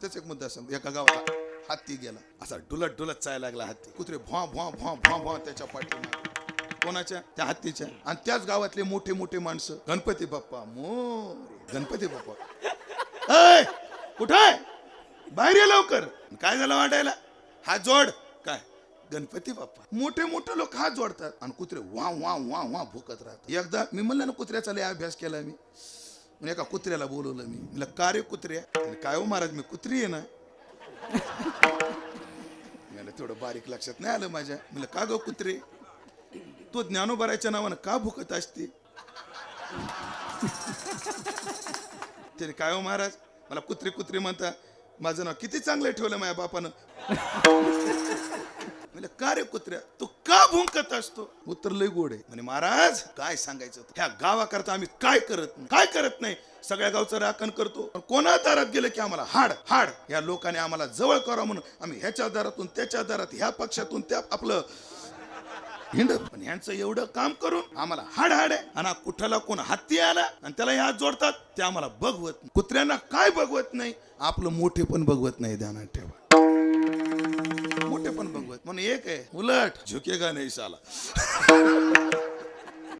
त्याच एक मुद्दा सांग एका गावात हत्ती गेला. असा डुलत डुलत चालायला लागला हत्ती. कुत्रे भॉ भॉ भॉ भॉ भॉ त्याच्या पाठी कोणाच्या? त्या हत्तीच्या. आणि त्याच गावातले मोठे मोठे माणसं गणपती बाप्पा मोर. गणपती बाप्पा. अय कुठं आहे? बाहेर ये लवकर. काय झालं वाटायला? हा जोड. काय? गणपती बाप्पा. मोठे मोठे लोक हात जोडतात. आणि कुत्रे वा वा वा वा भुकत राहतात. एकदा मी म्हणलं ना कुत्र्याचा लय अभ्यास केला मी. म्हणजे एका कुत्र्याला बोलवलं मी. म्हणलं का रे कुत्र्या? काय हो महाराज मी कुत्री आहे ना. मला थोडं बारीक लक्षात नाही आलं माझ्या. म्हणलं का ग कुत्रे? तो ज्ञानोबराच्या नावानं का भुकत असते? त्याने काय हो महाराज मला कुत्रे कुत्रे म्हणता माझं नाव किती चांगलं ठेवलं माझ्या बापानं? म्हणजे का रे कुत्र्या? तू का भुंकत असतो? उत्तर लय गोड आहे. म्हणे महाराज काय सांगायचं ह्या गावाकरता आम्ही काय करत नाही? काय करत नाही? सगळ्या गावचं राखण करतो. पण कोणा दारात गेलं की आम्हाला हाड हाड? या लोकांनी आम्हाला जवळ करा म्हणून आम्ही ह्याच्या दारातून त्याच्या दारात ह्या पक्षातून त्या आपलं हिंड पण यांचं एवढं काम करून आम्हाला हाड हाड आहे आणि कुठला कोण हत्ती आला आणि त्याला हात जोडतात ते आम्हाला बघवत नाही. कुत्र्यांना काय बघवत नाही? आपलं मोठे पण बघवत नाही ध्यानात ठेवा. मोठे पण बघवत. म्हणून एक आहे उलट झुकेगा नाही साला?